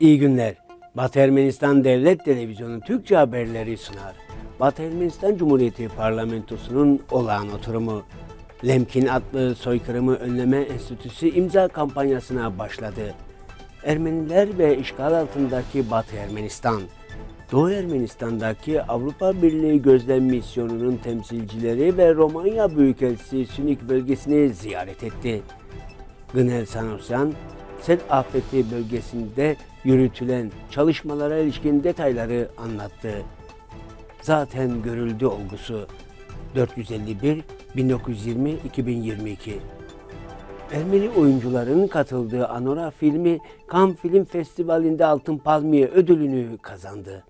İyi günler. Batı Ermenistan Devlet Televizyonu Türkçe haberleri sunar. Batı Ermenistan Cumhuriyeti Parlamentosu'nun olağan oturumu. Lemkin adlı soykırımı önleme enstitüsü imza kampanyasına başladı. Ermeniler ve işgal altındaki Batı Ermenistan. Doğu Ermenistan'daki Avrupa Birliği Gözlem Misyonu'nun temsilcileri ve Romanya Büyükelçisi Sünik bölgesini ziyaret etti. Gınel Sanosyan, sel afeti bölgesinde yürütülen çalışmalara ilişkin detayları anlattı. Zaten görüldü olgusu 451 1920 2022 Ermeni oyuncuların katıldığı Anora filmi Cannes Film Festivali'nde Altın Palmiye ödülünü kazandı.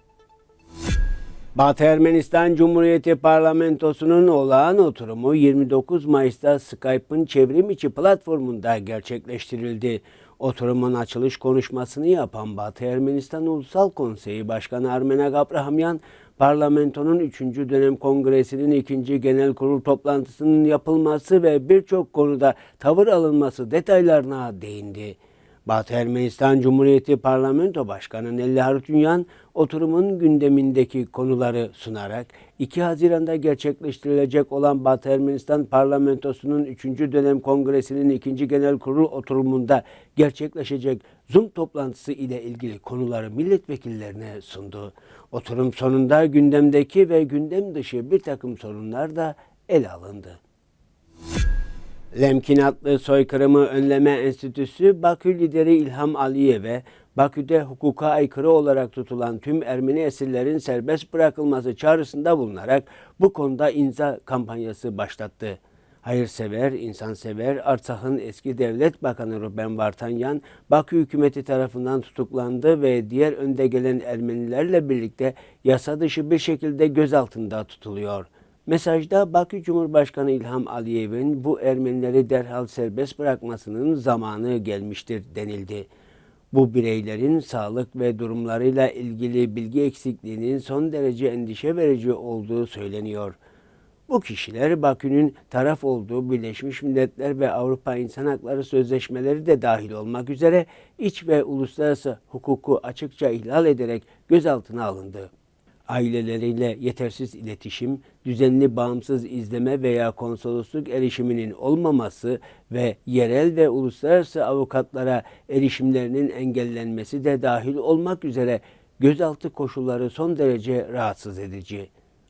Batı Ermenistan Cumhuriyeti Parlamentosu'nun olağan oturumu 29 Mayıs'ta Skype'ın çevrim içi platformunda gerçekleştirildi. Oturumun açılış konuşmasını yapan Batı Ermenistan Ulusal Konseyi Başkanı Armenak Abrahamyan, parlamentonun 3. dönem kongresinin 2. genel kurul toplantısının yapılması ve birçok konuda tavır alınması detaylarına değindi. Batı Ermenistan Cumhuriyeti Parlamento Başkanı Nelli Harutyunyan oturumun gündemindeki konuları sunarak 2 Haziran'da gerçekleştirilecek olan Batı Ermenistan Parlamentosu'nun 3. dönem kongresinin 2. genel kurul oturumunda gerçekleşecek Zoom toplantısı ile ilgili konuları milletvekillerine sundu. Oturum sonunda gündemdeki ve gündem dışı bir takım sorunlar da ele alındı. Lemkin adlı soykırımı önleme enstitüsü Bakü lideri İlham Aliyev'e Bakü'de hukuka aykırı olarak tutulan tüm Ermeni esirlerin serbest bırakılması çağrısında bulunarak bu konuda imza kampanyası başlattı. Hayırsever, insansever Artsak'ın eski devlet bakanı Ruben Vartanyan, Bakü hükümeti tarafından tutuklandı ve diğer önde gelen Ermenilerle birlikte yasa dışı bir şekilde gözaltında tutuluyor. Mesajda Bakü Cumhurbaşkanı İlham Aliyev'in bu Ermenileri derhal serbest bırakmasının zamanı gelmiştir denildi. Bu bireylerin sağlık ve durumlarıyla ilgili bilgi eksikliğinin son derece endişe verici olduğu söyleniyor. Bu kişiler Bakü'nün taraf olduğu Birleşmiş Milletler ve Avrupa İnsan Hakları Sözleşmeleri de dahil olmak üzere iç ve uluslararası hukuku açıkça ihlal ederek gözaltına alındı aileleriyle yetersiz iletişim, düzenli bağımsız izleme veya konsolosluk erişiminin olmaması ve yerel ve uluslararası avukatlara erişimlerinin engellenmesi de dahil olmak üzere gözaltı koşulları son derece rahatsız edici.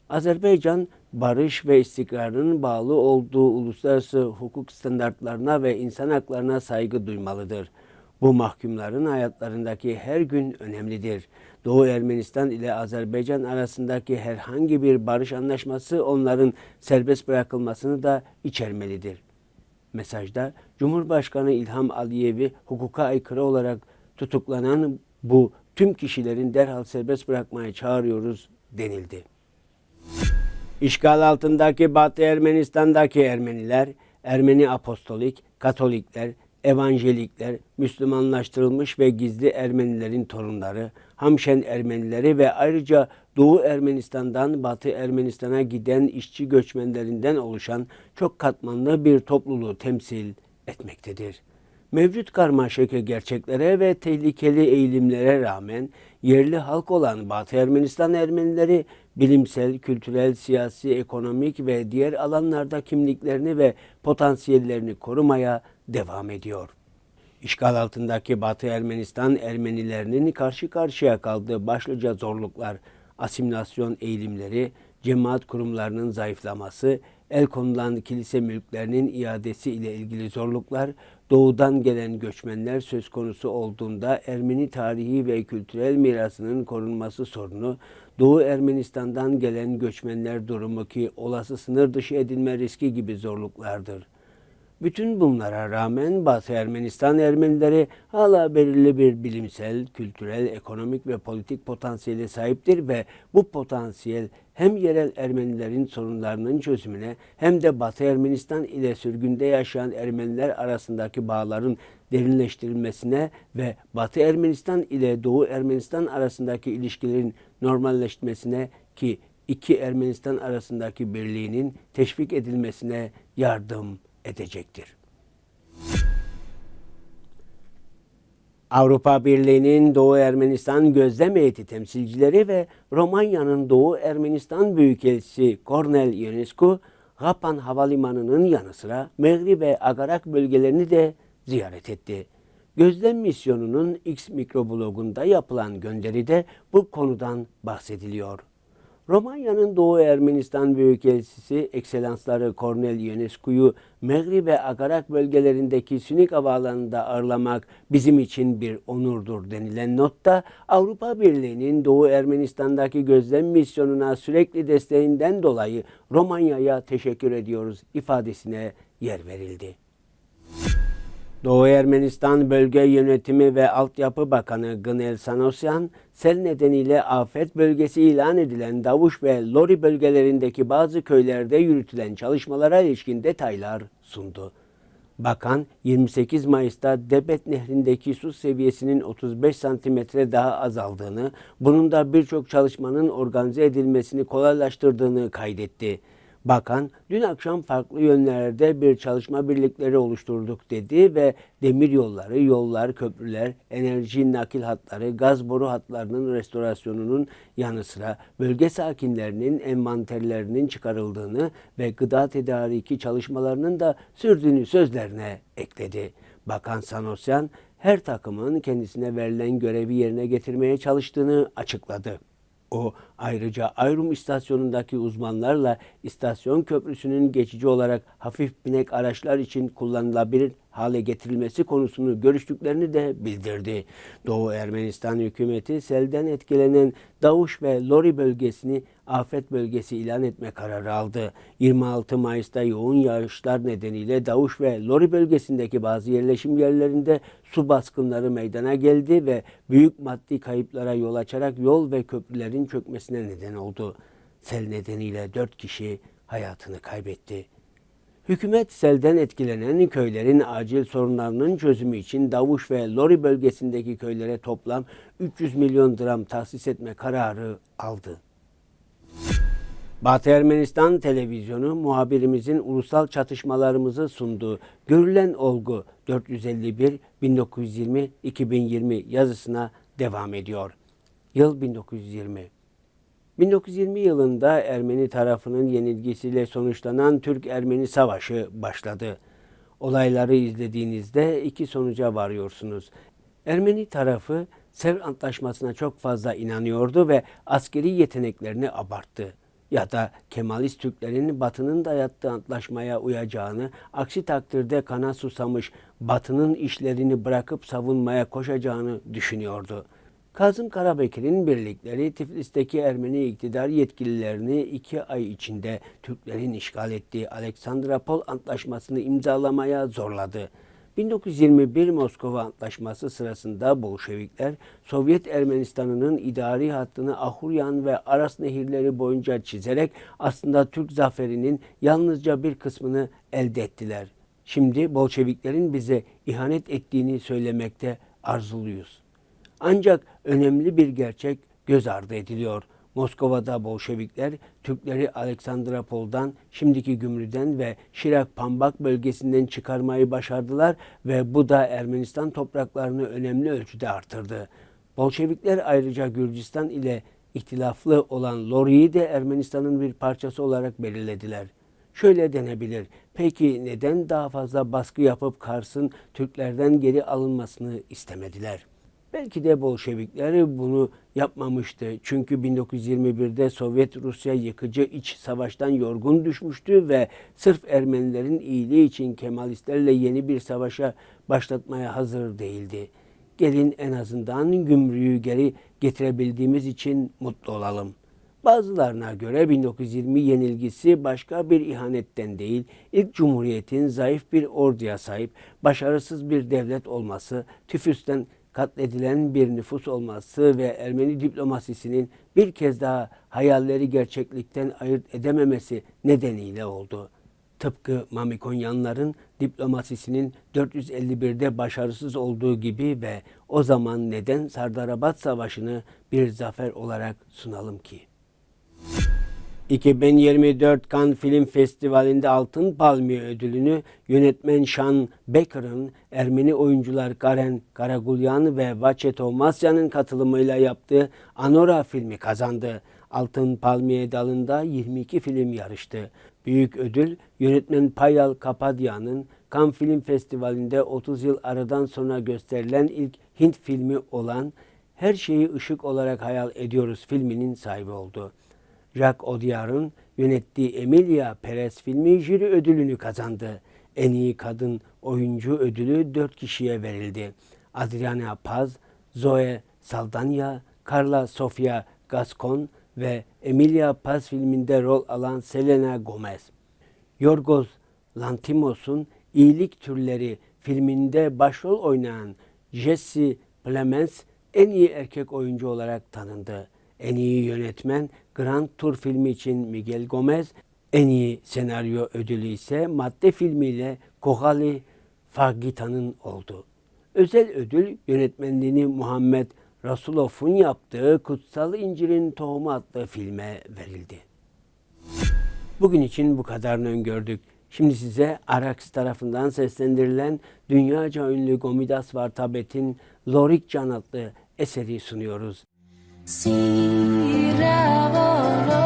Azerbaycan, barış ve istikrarının bağlı olduğu uluslararası hukuk standartlarına ve insan haklarına saygı duymalıdır.'' Bu mahkumların hayatlarındaki her gün önemlidir. Doğu Ermenistan ile Azerbaycan arasındaki herhangi bir barış anlaşması onların serbest bırakılmasını da içermelidir. Mesajda Cumhurbaşkanı İlham Aliyev'i hukuka aykırı olarak tutuklanan bu tüm kişilerin derhal serbest bırakmaya çağırıyoruz denildi. İşgal altındaki Batı Ermenistan'daki Ermeniler, Ermeni Apostolik, Katolikler, Evangelikler, Müslümanlaştırılmış ve gizli Ermenilerin torunları, Hamşen Ermenileri ve ayrıca Doğu Ermenistan'dan Batı Ermenistan'a giden işçi göçmenlerinden oluşan çok katmanlı bir topluluğu temsil etmektedir. Mevcut karmaşık gerçeklere ve tehlikeli eğilimlere rağmen yerli halk olan Batı Ermenistan Ermenileri bilimsel, kültürel, siyasi, ekonomik ve diğer alanlarda kimliklerini ve potansiyellerini korumaya devam ediyor. İşgal altındaki Batı Ermenistan Ermenilerinin karşı karşıya kaldığı başlıca zorluklar, asimilasyon eğilimleri, cemaat kurumlarının zayıflaması, el konulan kilise mülklerinin iadesi ile ilgili zorluklar, doğudan gelen göçmenler söz konusu olduğunda Ermeni tarihi ve kültürel mirasının korunması sorunu, Doğu Ermenistan'dan gelen göçmenler durumu ki olası sınır dışı edilme riski gibi zorluklardır. Bütün bunlara rağmen Batı Ermenistan Ermenileri hala belirli bir bilimsel, kültürel, ekonomik ve politik potansiyeli sahiptir ve bu potansiyel hem yerel Ermenilerin sorunlarının çözümüne hem de Batı Ermenistan ile sürgünde yaşayan Ermeniler arasındaki bağların derinleştirilmesine ve Batı Ermenistan ile Doğu Ermenistan arasındaki ilişkilerin normalleşmesine ki iki Ermenistan arasındaki birliğinin teşvik edilmesine yardım edecektir. Avrupa Birliği'nin Doğu Ermenistan gözlem heyeti temsilcileri ve Romanya'nın Doğu Ermenistan Büyükelçisi Kornel Ionescu, Hapan Havalimanı'nın yanı sıra Mehri ve Agarak bölgelerini de ziyaret etti. Gözlem misyonunun X mikroblogunda yapılan gönderide bu konudan bahsediliyor. Romanya'nın Doğu Ermenistan Büyükelçisi Ekselansları Cornel Ionescu'yu Mehri ve Agarak bölgelerindeki Sünik Havaalanı'nda ağırlamak bizim için bir onurdur denilen notta Avrupa Birliği'nin Doğu Ermenistan'daki gözlem misyonuna sürekli desteğinden dolayı Romanya'ya teşekkür ediyoruz ifadesine yer verildi. Doğu Ermenistan Bölge Yönetimi ve Altyapı Bakanı Gınel Sanosyan, sel nedeniyle afet bölgesi ilan edilen Davuş ve Lori bölgelerindeki bazı köylerde yürütülen çalışmalara ilişkin detaylar sundu. Bakan 28 Mayıs'ta Debet Nehri'ndeki su seviyesinin 35 santimetre daha azaldığını, bunun da birçok çalışmanın organize edilmesini kolaylaştırdığını kaydetti. Bakan dün akşam farklı yönlerde bir çalışma birlikleri oluşturduk dedi ve demir yolları, yollar, köprüler, enerji nakil hatları, gaz boru hatlarının restorasyonunun yanı sıra bölge sakinlerinin envanterlerinin çıkarıldığını ve gıda tedariki çalışmalarının da sürdüğünü sözlerine ekledi. Bakan Sanosyan her takımın kendisine verilen görevi yerine getirmeye çalıştığını açıkladı. O ayrıca Ayrum istasyonundaki uzmanlarla istasyon köprüsünün geçici olarak hafif binek araçlar için kullanılabilir hale getirilmesi konusunu görüştüklerini de bildirdi. Doğu Ermenistan hükümeti selden etkilenen Davuş ve Lori bölgesini afet bölgesi ilan etme kararı aldı. 26 Mayıs'ta yoğun yağışlar nedeniyle Davuş ve Lori bölgesindeki bazı yerleşim yerlerinde su baskınları meydana geldi ve büyük maddi kayıplara yol açarak yol ve köprülerin çökmesine neden oldu. Sel nedeniyle 4 kişi hayatını kaybetti. Hükümet selden etkilenen köylerin acil sorunlarının çözümü için Davuş ve Lori bölgesindeki köylere toplam 300 milyon dram tahsis etme kararı aldı. Batı Ermenistan televizyonu muhabirimizin ulusal çatışmalarımızı sunduğu Görülen Olgu 451-1920-2020 yazısına devam ediyor. Yıl 1920. 1920 yılında Ermeni tarafının yenilgisiyle sonuçlanan Türk-Ermeni Savaşı başladı. Olayları izlediğinizde iki sonuca varıyorsunuz. Ermeni tarafı Sevr Antlaşması'na çok fazla inanıyordu ve askeri yeteneklerini abarttı. Ya da Kemalist Türklerin Batı'nın dayattığı antlaşmaya uyacağını, aksi takdirde kana susamış Batı'nın işlerini bırakıp savunmaya koşacağını düşünüyordu.'' Kazım Karabekir'in birlikleri Tiflis'teki Ermeni iktidar yetkililerini iki ay içinde Türklerin işgal ettiği Aleksandropol Antlaşması'nı imzalamaya zorladı. 1921 Moskova Antlaşması sırasında Bolşevikler Sovyet Ermenistan'ının idari hattını Ahuryan ve Aras nehirleri boyunca çizerek aslında Türk zaferinin yalnızca bir kısmını elde ettiler. Şimdi Bolşeviklerin bize ihanet ettiğini söylemekte arzuluyuz. Ancak önemli bir gerçek göz ardı ediliyor. Moskova'da Bolşevikler Türkleri Aleksandropol'dan, şimdiki Gümrü'den ve Şirak Pambak bölgesinden çıkarmayı başardılar ve bu da Ermenistan topraklarını önemli ölçüde artırdı. Bolşevikler ayrıca Gürcistan ile ihtilaflı olan Lori'yi de Ermenistan'ın bir parçası olarak belirlediler. Şöyle denebilir. Peki neden daha fazla baskı yapıp Kars'ın Türklerden geri alınmasını istemediler?'' Belki de Bolşevikler bunu yapmamıştı. Çünkü 1921'de Sovyet Rusya yıkıcı iç savaştan yorgun düşmüştü ve sırf Ermenilerin iyiliği için Kemalistlerle yeni bir savaşa başlatmaya hazır değildi. Gelin en azından gümrüğü geri getirebildiğimiz için mutlu olalım. Bazılarına göre 1920 yenilgisi başka bir ihanetten değil, ilk cumhuriyetin zayıf bir orduya sahip, başarısız bir devlet olması, tüfüsten katledilen bir nüfus olması ve Ermeni diplomasisinin bir kez daha hayalleri gerçeklikten ayırt edememesi nedeniyle oldu. Tıpkı Mamikonyanların diplomasisinin 451'de başarısız olduğu gibi ve o zaman neden Sardarabat Savaşı'nı bir zafer olarak sunalım ki? 2024 Cannes Film Festivali'nde Altın Palmiye ödülünü yönetmen Sean Becker'ın Ermeni oyuncular Karen Karagulyan ve Vache Tomasyan'ın katılımıyla yaptığı Anora filmi kazandı. Altın Palmiye dalında 22 film yarıştı. Büyük ödül yönetmen Payal Kapadya'nın Cannes Film Festivali'nde 30 yıl aradan sonra gösterilen ilk Hint filmi olan Her Şeyi Işık Olarak Hayal Ediyoruz filminin sahibi oldu. Jacques Audiard'ın yönettiği Emilia Perez filmi jüri ödülünü kazandı. En iyi kadın oyuncu ödülü dört kişiye verildi. Adriana Paz, Zoe Saldana, Carla Sofia Gascon ve Emilia Paz filminde rol alan Selena Gomez. Yorgos Lantimos'un İyilik Türleri filminde başrol oynayan Jesse Plemons en iyi erkek oyuncu olarak tanındı. En iyi yönetmen Grand Tour filmi için Miguel Gomez, en iyi senaryo ödülü ise Madde filmiyle Kohali Fargita'nın oldu. Özel ödül yönetmenliğini Muhammed Rasulov'un yaptığı Kutsal İncil'in Tohumu adlı filme verildi. Bugün için bu kadarını öngördük. Şimdi size Arax tarafından seslendirilen dünyaca ünlü Gomidas Vartabet'in Lorik Can adlı eseri sunuyoruz. Si rabo lo